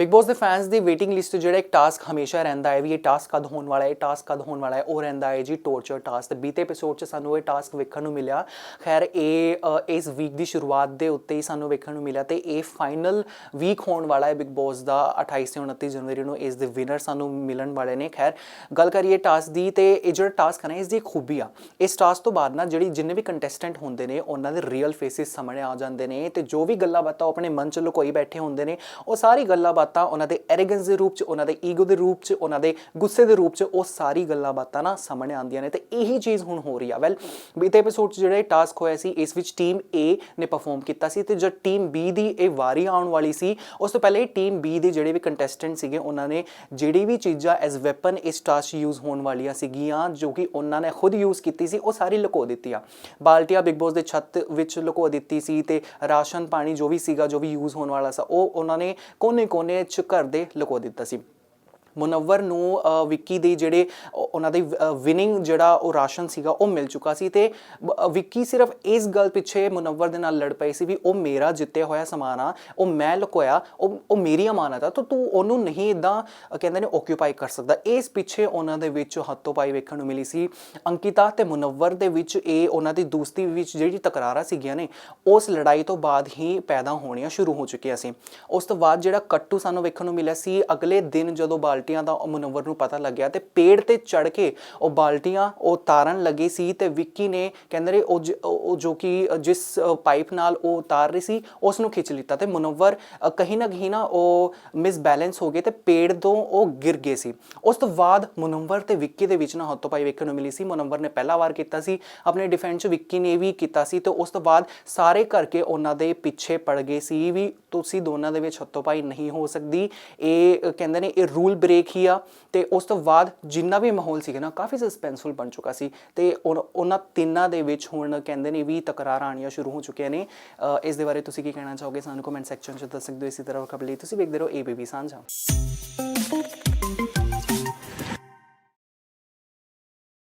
Big Boss ਦੇ fans ਦੀ waiting list ਜਿਹੜਾ ਇੱਕ ਟਾਸਕ ਹਮੇਸ਼ਾ ਰਹਿੰਦਾ ਹੈ ਵੀ ਇਹ ਟਾਸਕ ਕਦ ਹੋਣ ਵਾਲਾ ਹੈ, ਇਹ ਟਾਸਕ ਕਦ ਹੋਣ ਵਾਲਾ ਹੈ, ਉਹ ਰਹਿੰਦਾ ਹੈ ਜੀ ਟੋਰਚਰ ਟਾਸਕ ਬੀਤੇ ਐਪੀਸੋਡ 'ਚ ਸਾਨੂੰ ਇਹ ਟਾਸਕ ਵੇਖਣ ਨੂੰ ਮਿਲਿਆ। ਖੈਰ, ਇਹ ਇਸ ਵੀਕ ਦੀ ਸ਼ੁਰੂਆਤ ਦੇ ਉੱਤੇ ਹੀ ਸਾਨੂੰ ਵੇਖਣ ਨੂੰ ਮਿਲਿਆ ਤੇ ਇਹ ਫਾਈਨਲ ਵੀਕ ਹੋਣ ਵਾਲਾ ਹੈ ਬਿਗ ਬੌਸ ਦਾ 28 ਤੇ 29 ਜਨਵਰੀ ਨੂੰ ਇਸ ਦੇ ਵਿਨਰ ਸਾਨੂੰ ਮਿਲਣ ਵਾਲੇ ਨੇ। ਖੈਰ, ਗੱਲ ਕਰੀਏ ਟਾਸਕ ਦੀ ਤੇ ਇਹ ਜਿਹੜਾ ਟਾਸਕ ਹੈ ਨਾ, ਇਸ ਦੀ ਇੱਕ ਖੂਬੀ ਆ। ਇਸ ਟਾਸਕ ਤੋਂ ਬਾਅਦ ਨਾ ਜਿਹੜੀ ਜਿੰਨੇ ਵੀ ਕੰਟੈਸਟੈਂਟ ਹੁੰਦੇ ਨੇ, ਉਹਨਾਂ ਦੇ ਰੀਅਲ ਫੇਸਿਸ ਸਾਹਮਣੇ ਆ ਜਾਂਦੇ ਨੇ ਤੇ ਜੋ ਵੀ ਗੱਲਾਂ ਬਾਤਾਂ ਉਹ ਆਪਣੇ ਮਨ ਚ ਲੁਕੋਈ ਬੈਠੇ ਹੁੰਦੇ ਨੇ, ਉਹ ਸਾਰੀ ਗੱਲਾਂ ਬਾਤਾਂ ਉਹਨਾਂ ਦੇ ਐਰੋਗੈਂਸ ਦੇ ਰੂਪ ਚ, ਉਹਨਾਂ ਦੇ ਈਗੋ ਦੇ ਰੂਪ ਚ, ਉਹਨਾਂ ਦੇ ਗੁੱਸੇ ਦੇ ਰੂਪ ਚ, ਉਹ ਸਾਰੀ ਗੱਲਾਂ ਬਾਤਾਂ ਨਾ ਸਾਹਮਣੇ ਆਉਂਦੀਆਂ ਨੇ ਤੇ ਇਹੀ ਚੀਜ਼ ਹੁਣ ਹੋ ਰਹੀ ਆ। ਵੈਲ ਬੀਤੇ ਐਪੀਸੋਡ ਚ ਜਿਹੜਾ ਇਹ ਟਾਸਕ ਹੋਇਆ ਸੀ, ਇਸ ਵਿੱਚ ਟੀਮ A ਨੇ ਪਰਫਾਰਮ ਕੀਤਾ ਸੀ ਤੇ ਜਦ ਟੀਮ B ਦੀ ਇਹ ਵਾਰੀ ਆਉਣ ਵਾਲੀ ਸੀ, ਉਸ ਤੋਂ ਪਹਿਲੇ ਟੀਮ B ਦੇ ਜਿਹੜੇ ਵੀ ਕੰਟੈਸਟੈਂਟ ਸੀਗੇ, ਉਹਨਾਂ ਨੇ ਜਿਹੜੀ ਵੀ ਚੀਜ਼ਾਂ ਐਜ਼ ਵੈਪਨ ਇਸ ਟਾਸਕ ਯੂਜ਼ ਹੋਣ ਵਾਲੀਆਂ ਸੀਗੀਆਂ, ਜੋ ਕਿ ਉਹਨਾਂ ਨੇ ਖੁਦ ਯੂਜ਼ ਕੀਤੀ ਸੀ, ਉਹ ਸਾਰੀ ਲੁਕੋ ਦਿੱਤੀਆਂ ਬਾਲਟੀਆਂ ਬਿਗ ਬੋਸ ਦੇ ਛੱਤ ਵਿੱਚ ਲੁਕੋ ਦਿੱਤੀ ਸੀ ਤੇ ਰਾਸ਼ਨ ਪਾਣੀ ਜੋ ਵੀ ਸੀਗਾ, ਜੋ ਵੀ ਯੂਜ਼ ਹੋਣ ਵਾਲਾ ਸੀ, ਉਹ ਉਹਨਾਂ ਨੇ ਕੋਨੇ-ਕੋਨੇ ਚ ਘਰ ਦੇ ਲੁਕੋ ਦਿੱਤਾ ਸੀ। ਮੁਨੱਵਰ ਨੂੰ ਵਿੱਕੀ ਦੇ ਜਿਹੜੇ ਉਹਨਾਂ ਦੀ ਵਿਨਿੰਗ ਜਿਹੜਾ ਉਹ ਰਾਸ਼ਨ ਸੀਗਾ, ਉਹ ਮਿਲ ਚੁੱਕਾ ਸੀ ਤੇ ਵਿੱਕੀ ਸਿਰਫ ਇਸ ਗੱਲ ਪਿੱਛੇ ਮੁਨੱਵਰ ਦੇ ਨਾਲ ਲੜ ਪਈ ਸੀ ਵੀ ਉਹ ਮੇਰਾ ਜਿੱਤਿਆ ਹੋਇਆ ਸਮਾਨ ਆ, ਉਹ ਮੈਂ ਲੁਕੋਇਆ, ਉਹ ਉਹ ਮੇਰੀ ਅਮਾਨਤ ਆ ਤਾਂ ਤੂੰ ਉਹਨੂੰ ਨਹੀਂ ਇਦਾਂ ਕਹਿੰਦੇ ਨੇ ਓਕਿਊਪਾਈ ਕਰ ਸਕਦਾ। ਇਸ ਪਿੱਛੇ ਉਹਨਾਂ ਦੇ ਵਿੱਚ ਹੱਥੋਂ ਪਾਈ ਵੇਖਣ ਨੂੰ ਮਿਲੀ ਸੀ ਅੰਕਿਤਾ ਤੇ ਮੁਨੱਵਰ ਦੇ ਵਿੱਚ ਇਹ ਉਹਨਾਂ ਦੀ ਦੋਸਤੀ ਵਿੱਚ ਜਿਹੜੀ ਤਕਰਾਰਾਂ ਸੀਗੀਆਂ ਨੇ, ਉਸ ਲੜਾਈ ਤੋਂ ਬਾਅਦ ਹੀ ਪੈਦਾ ਹੋਣੀਆਂ ਸ਼ੁਰੂ ਹੋ ਚੁੱਕੀਆਂ ਸੀ। ਉਸ ਤੋਂ ਬਾਅਦ ਜਿਹੜਾ ਕੱਟੂ ਸਾਨੂੰ ਵੇਖਣ ਨੂੰ ਮਿਲਿਆ ਸੀ, ਅਗਲੇ ਦਿਨ ਜਦੋਂ ਬਾਲਟੀ ਬਾਲਟੀਆਂ ਦਾ ਉਹ ਮੁਨੱਵਰ ਨੂੰ ਪਤਾ ਲੱਗਿਆ ਤੇ ਪੇੜ ਤੇ ਚੜ ਕੇ ਉਹ ਬਾਲਟੀਆਂ, ਉਹ ਤਾਰਨ ਲੱਗੇ ਸੀ ਤੇ ਵਿੱਕੀ ਨੇ ਕਹਿੰਦੇ ਨੇ ਉਹ ਜੋ ਕਿ ਜਿਸ ਪਾਈਪ ਨਾਲ ਉਹ ਤਾਰ ਰਹੀ ਸੀ ਉਸ ਨੂੰ ਖਿੱਚ ਲਿੱਤਾ ਤੇ ਮੁਨੱਵਰ ਕਹੀਂ ਨਾ ਕਹੀਂ ਨਾ ਉਹ ਮਿਸਬੈਲੈਂਸ ਹੋ ਗਏ ਤੇ ਪੇੜ ਤੋਂ ਉਹ ਗਿਰ ਗਏ ਸੀ। ਉਸ ਤੋਂ ਬਾਅਦ ਮੁਨੱਵਰ ਤੇ ਵਿੱਕੀ ਦੇ ਵਿੱਚ ਨਾ ਹੱਥੋਂ ਪਾਈ ਵੇਖਣ ਨੂੰ ਮਿਲੀ ਸੀ। ਮੁਨੱਵਰ ਨੇ ਪਹਿਲਾ ਵਾਰ ਕੀਤਾ ਸੀ, ਆਪਣੇ ਡਿਫੈਂਸ ਚ ਵਿੱਕੀ ਨੇ ਵੀ ਕੀਤਾ ਸੀ ਤੇ ਉਸ ਤੋਂ ਬਾਅਦ ਸਾਰੇ ਕਰਕੇ ਉਹਨਾਂ ਦੇ ਪਿੱਛੇ ਪੜ ਗਏ ਸੀ ਵੀ ਤੁਸੀਂ ਦੋਨਾਂ ਦੇ ਵਿੱਚ ਹੱਥੋਂ ਪਾਈ ਨਹੀਂ ਹੋ ਸਕਦੀ। ਇਹ ਕਹਿੰਦੇ ਨੇ ਇਹ ਰੂਲ ਬ੍ਰੇਕ ਹੀ ਆ ਤੇ ਉਸ ਤੋਂ ਬਾਅਦ ਜਿੰਨਾ ਵੀ ਮਾਹੌਲ ਸੀਗਾ ਨਾ, ਕਾਫੀ ਸਸਪੈਂਸਫੁਲ ਬਣ ਚੁੱਕਾ ਸੀ ਤੇ ਉਹਨਾਂ ਤਿੰਨਾਂ ਦੇ ਵਿੱਚ ਹੁਣ ਕਹਿੰਦੇ ਨੇ ਵੀ ਤਕਰਾਰ ਆਣੀਆਂ ਸ਼ੁਰੂ ਹੋ ਚੁੱਕੀਆਂ ਨੇ। ਇਸ ਦੇ ਬਾਰੇ ਤੁਸੀਂ ਕੀ ਕਹਿਣਾ ਚਾਹੋਗੇ? ਸਾਨੂੰ ਕਮੈਂਟ ਸੈਕਸ਼ਨ 'ਚ ਦੱਸ ਸਕਦੇ ਹੋ। ਇਸੇ ਤਰ੍ਹਾਂ ਖਬਰ ਲਈ ਤੁਸੀਂ ਵੇਖਦੇ ਰਹੋ। ਏਬੀਪੀ ਸਾਂਝਾ।